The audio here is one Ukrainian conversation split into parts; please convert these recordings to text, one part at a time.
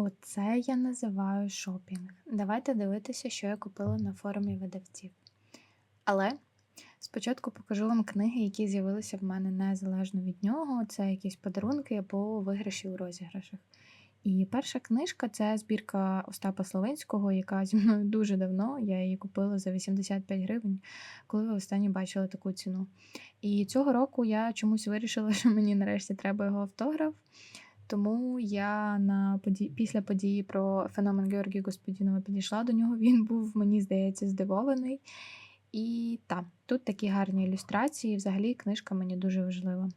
Оце я називаю шопінг. Давайте дивитися, що я купила на форумі видавців. Але спочатку покажу вам книги, які з'явилися в мене незалежно від нього. Це якісь подарунки або виграші у розіграшах. І перша книжка це збірка Остапа Словинського, яка зі мною дуже давно. Я її купила за 85 гривень, коли ви останні бачили таку ціну. І цього року я чомусь вирішила, що мені нарешті треба його автограф. Тому я на поді... після події про феномен Георгія Господінова підійшла до нього. Він був, мені здається, здивований. І так, тут такі гарні ілюстрації. Взагалі книжка мені дуже важлива.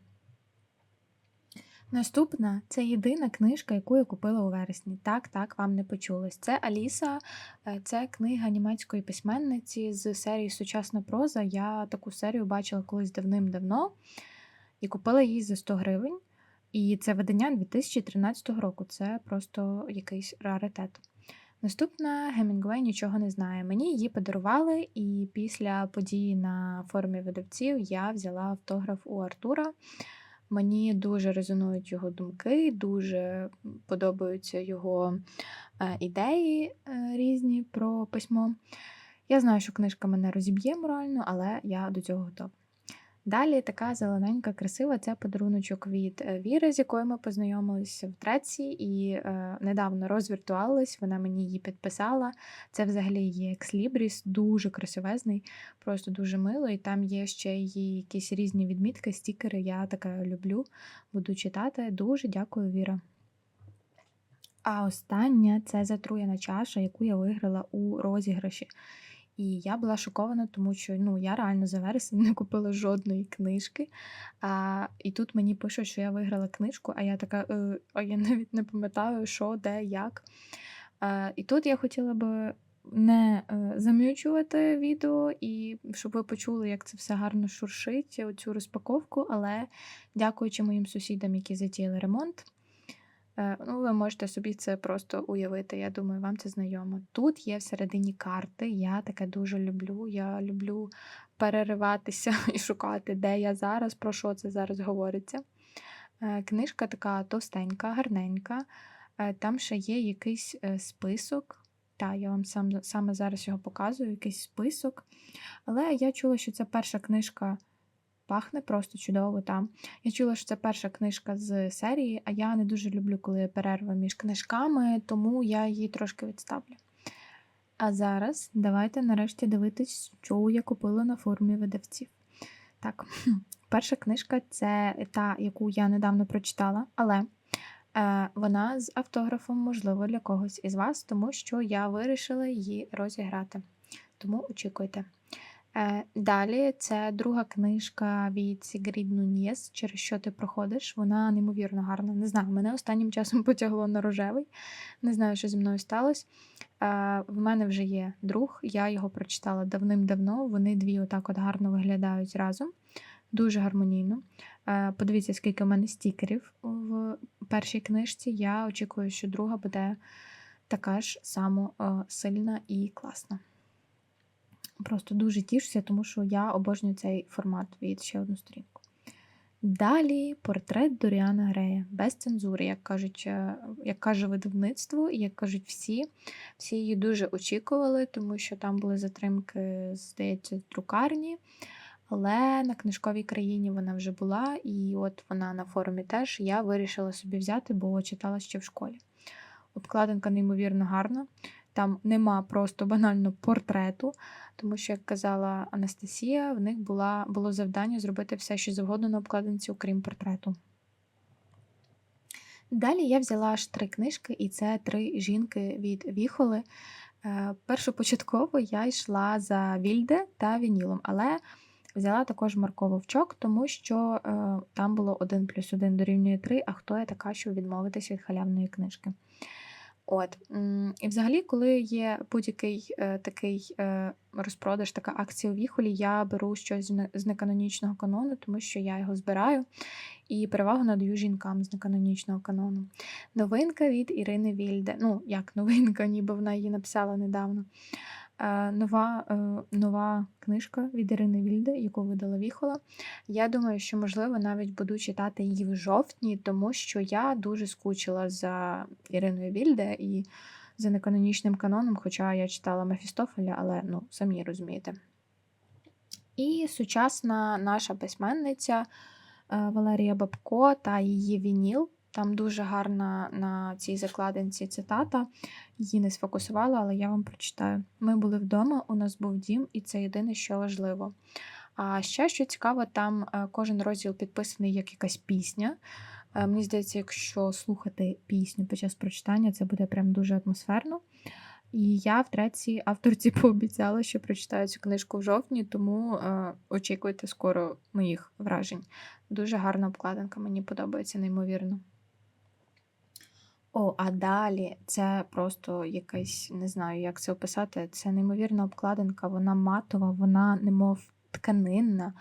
Наступна це єдина книжка, яку я купила у вересні. Так, так, вам не почулось. Це Аліса, е, це книга німецької письменниці з серії Сучасна проза. Я таку серію бачила колись давним-давно і купила її за 100 гривень. І це видання 2013 року. Це просто якийсь раритет. Наступна Гемінгвей нічого не знає. Мені її подарували, і після події на форумі видавців я взяла автограф у Артура. Мені дуже резонують його думки, дуже подобаються його е, ідеї е, різні про письмо. Я знаю, що книжка мене розіб'є морально, але я до цього готова. Далі така зелененька, красива це подаруночок від е, Віри, з якою ми познайомилися в Треці, і е, недавно розвіртуалась, вона мені її підписала. Це взагалі є екслібріс, дуже красивезний, просто дуже мило. І там є ще її якісь різні відмітки, стікери. Я таке люблю, буду читати. Дуже дякую, Віра. А остання це затруєна чаша, яку я виграла у розіграші. І я була шокована, тому що ну, я реально за вересень не купила жодної книжки. А, І тут мені пишуть, що я виграла книжку, а я така, е, а я навіть не пам'ятаю, що, де, як. А, І тут я хотіла би не е, зам'ючувати відео, і щоб ви почули, як це все гарно шуршить, оцю розпаковку, але дякуючи моїм сусідам, які затіяли ремонт. Е, ну, ви можете собі це просто уявити. Я думаю, вам це знайомо. Тут є всередині карти. Я таке дуже люблю. Я люблю перериватися і шукати, де я зараз, про що це зараз говориться. Е, книжка така товстенька, гарненька. Е, там ще є якийсь список. Так, я вам сам, саме зараз його показую, якийсь список. Але я чула, що це перша книжка пахне просто чудово там. Я чула, що це перша книжка з серії, а я не дуже люблю, коли перерва між книжками, тому я її трошки відставлю. А зараз давайте нарешті дивитись, що я купила на форумі видавців. Так, перша книжка це та, яку я недавно прочитала, але е, вона з автографом, можливо, для когось із вас, тому що я вирішила її розіграти. Тому очікуйте. Е, далі це друга книжка від Сігрід Нуньєс «Через що ти проходиш. Вона неймовірно гарна. Не знаю, мене останнім часом потягло на рожевий. Не знаю, що зі мною сталося. Е, в мене вже є друг, я його прочитала давним-давно. Вони дві отак от гарно виглядають разом. Дуже гармонійно. Е, подивіться, скільки в мене стікерів в першій книжці. Я очікую, що друга буде така ж само сильна і класна. Просто дуже тішуся, тому що я обожнюю цей формат від ще одну сторінку. Далі портрет Доріана Грея, без цензури, як кажуть, е, як каже видавництво, як кажуть всі. Всі її дуже очікували, тому що там були затримки, здається, з друкарні. Але на книжковій країні вона вже була, і от вона на форумі теж я вирішила собі взяти, бо читала ще в школі. Обкладинка неймовірно гарна. Там нема просто банально портрету, тому що, як казала Анастасія, в них була, було завдання зробити все, що завгодно на обкладинці, окрім портрету. Далі я взяла аж три книжки, і це три жінки від Віхоли. Е, першопочатково я йшла за Вільде та Вінілом, але взяла також Марко Вовчок, тому що е, там було 1 плюс 1 дорівнює 3, а хто я така, щоб відмовитися від халявної книжки. От. І взагалі, коли є будь-який е, такий е, розпродаж, така акція у віхолі, я беру щось з неканонічного канону, тому що я його збираю і перевагу надаю жінкам з неканонічного канону. Новинка від Ірини Вільде. Ну, як новинка, ніби вона її написала недавно. Е, нова, е, нова книжка від Ірини Вільде, яку видала Віхола. Я думаю, що, можливо, навіть буду читати її в жовтні, тому що я дуже скучила за Іриною Вільде і за неканонічним каноном, хоча я читала Мефістофеля, але ну, самі розумієте. І сучасна наша письменниця е, Валерія Бабко та її Вініл. Там дуже гарна на цій закладинці цитата. Її не сфокусувала, але я вам прочитаю. Ми були вдома, у нас був дім, і це єдине, що важливо. А ще, що цікаво, там е, кожен розділ підписаний як якась пісня. Е, мені здається, якщо слухати пісню під час прочитання, це буде прям дуже атмосферно. І я втретє авторці пообіцяла, що прочитаю цю книжку в жовтні, тому е, очікуйте скоро моїх вражень. Дуже гарна обкладинка, мені подобається, неймовірно. О, а далі це просто якась, не знаю, як це описати. Це неймовірна обкладинка, вона матова, вона немов тканинна.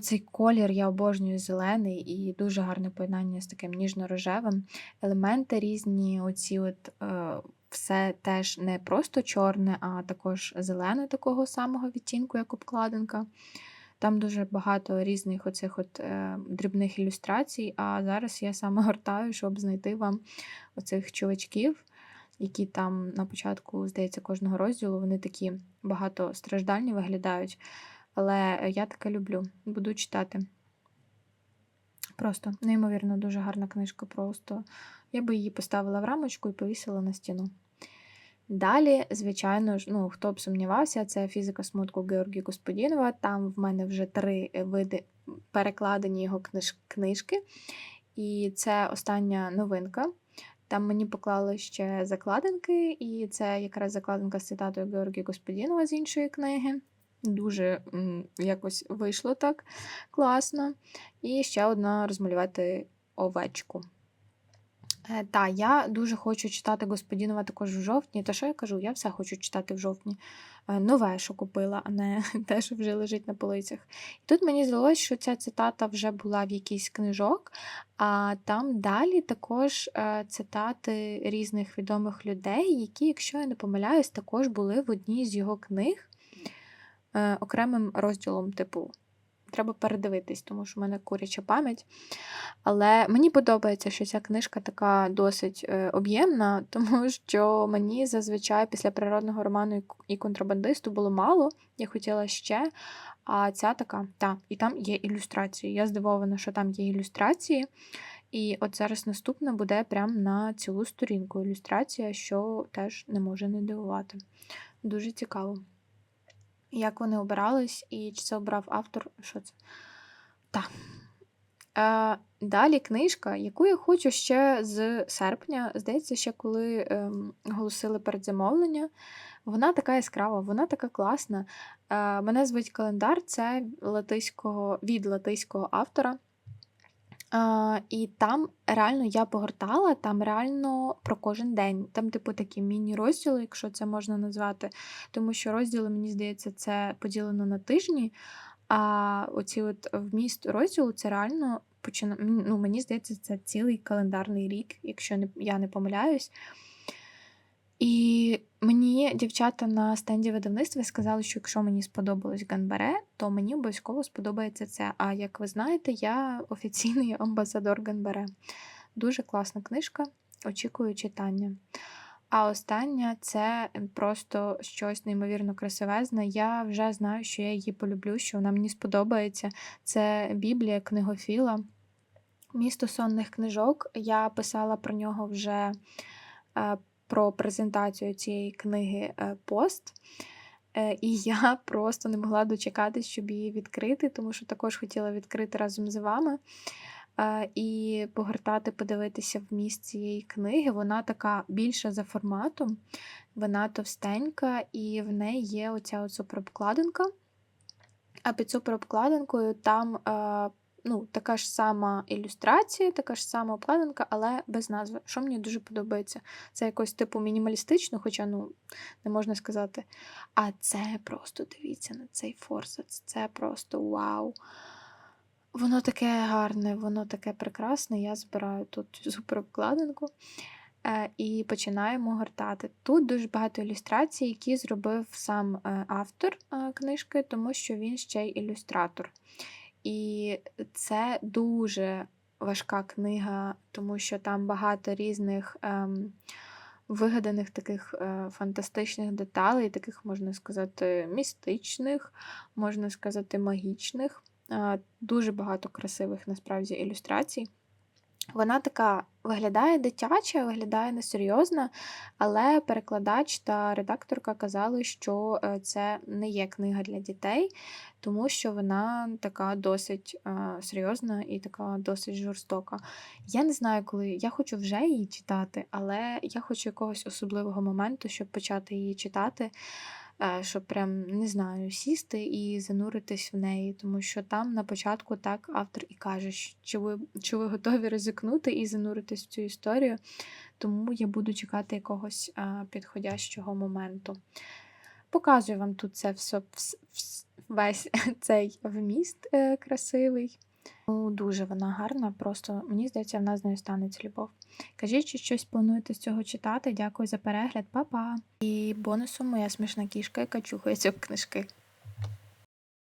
Цей колір я обожнюю зелений і дуже гарне поєднання з таким ніжно-рожевим. Елементи різні, оці от е, все теж не просто чорне, а також зелене такого самого відтінку, як обкладинка. Там дуже багато різних оцих от е, дрібних ілюстрацій, а зараз я саме гортаю, щоб знайти вам оцих чувачків, які там на початку, здається, кожного розділу вони такі багатостраждальні виглядають. Але я таке люблю, буду читати. Просто, неймовірно, дуже гарна книжка. Просто я би її поставила в рамочку і повісила на стіну. Далі, звичайно ж, ну, хто б сумнівався, це фізика смутку Георгія Господінова. Там в мене вже три види перекладені його книж книжки. І це остання новинка. Там мені поклали ще закладинки, і це якраз закладинка з цитатою Георгія Господінова з іншої книги. Дуже якось вийшло так класно. І ще одна розмалювати овечку. Е, та, я дуже хочу читати Господінова також в жовтні. Та що я кажу? Я все хочу читати в жовтні. Е, нове, що купила, а не те, що вже лежить на полицях. І тут мені здалося, що ця цитата вже була в якійсь книжок, а там далі також е, цитати різних відомих людей, які, якщо я не помиляюсь, також були в одній з його книг окремим розділом, типу треба передивитись, тому що в мене куряча пам'ять. Але мені подобається, що ця книжка така досить е, об'ємна, тому що мені зазвичай після природного роману і контрабандисту було мало, я хотіла ще. А ця така, та, і там є ілюстрації. Я здивована, що там є ілюстрації. І от зараз наступне буде прямо на цілу сторінку ілюстрація, що теж не може не дивувати. Дуже цікаво як вони обирались, і чи це обрав автор, що це? Так. Е, Далі книжка, яку я хочу ще з серпня, здається, ще коли е, оголосили передзамовлення. Вона така яскрава, вона така класна. Е, Мене звуть календар, це латиського, від латиського автора. І там реально я погортала, там реально про кожен день. Там, типу, такі міні-розділи, якщо це можна назвати. Тому що розділи, мені здається, це поділено на тижні. А оці от вміст розділу це реально почина... ну, Мені здається, це цілий календарний рік, якщо я не помиляюсь. І мені дівчата на стенді видавництва сказали, що якщо мені сподобалось Ганбаре, то мені обов'язково сподобається це. А як ви знаєте, я офіційний амбасадор Ганбаре. Дуже класна книжка, очікую читання. А остання це просто щось неймовірно красивезне. Я вже знаю, що я її полюблю, що вона мені сподобається. Це Біблія книгофіла. Місто сонних книжок. Я писала про нього вже е, про презентацію цієї книги е, пост. Е, і я просто не могла дочекатись, щоб її відкрити, тому що також хотіла відкрити разом з вами. Е, і погортати, подивитися в місць цієї книги. Вона така більша за форматом, вона товстенька, і в неї є оця суперобкладинка. А під суперобкладинкою там ну, така ж сама ілюстрація, така ж сама обкладинка, але без назви. Що мені дуже подобається. Це якось типу мінімалістично, хоча ну, не можна сказати. А це просто дивіться на цей форсац. Це просто вау. Воно таке гарне, воно таке прекрасне. Я збираю тут супер обкладинку. Е, і починаємо гортати. Тут дуже багато ілюстрацій, які зробив сам е, автор е, книжки, тому що він ще й ілюстратор. І це дуже важка книга, тому що там багато різних ем, вигаданих таких е, фантастичних деталей, таких, можна сказати, містичних, можна сказати, магічних. Е, дуже багато красивих насправді ілюстрацій. Вона така виглядає дитяча, виглядає несерйозна, але перекладач та редакторка казали, що е, це не є книга для дітей, тому що вона така досить е, серйозна і така досить жорстока. Я не знаю, коли я хочу вже її читати, але я хочу якогось особливого моменту, щоб почати її читати. Е, щоб прям, не знаю, сісти і зануритись в неї, тому що там на початку так автор і каже, чи ви, чи ви готові ризикнути і зануритись в цю історію. Тому я буду чекати якогось підходящого моменту. Показую вам тут це все, вс- вс- весь цей вміст е, красивий. Ну, дуже вона гарна, просто мені здається, в нас з нею станеться любов. Кажіть, чи щось плануєте з цього читати. Дякую за перегляд, па-па! І бонусом моя смішна кішка, яка чухається в книжки.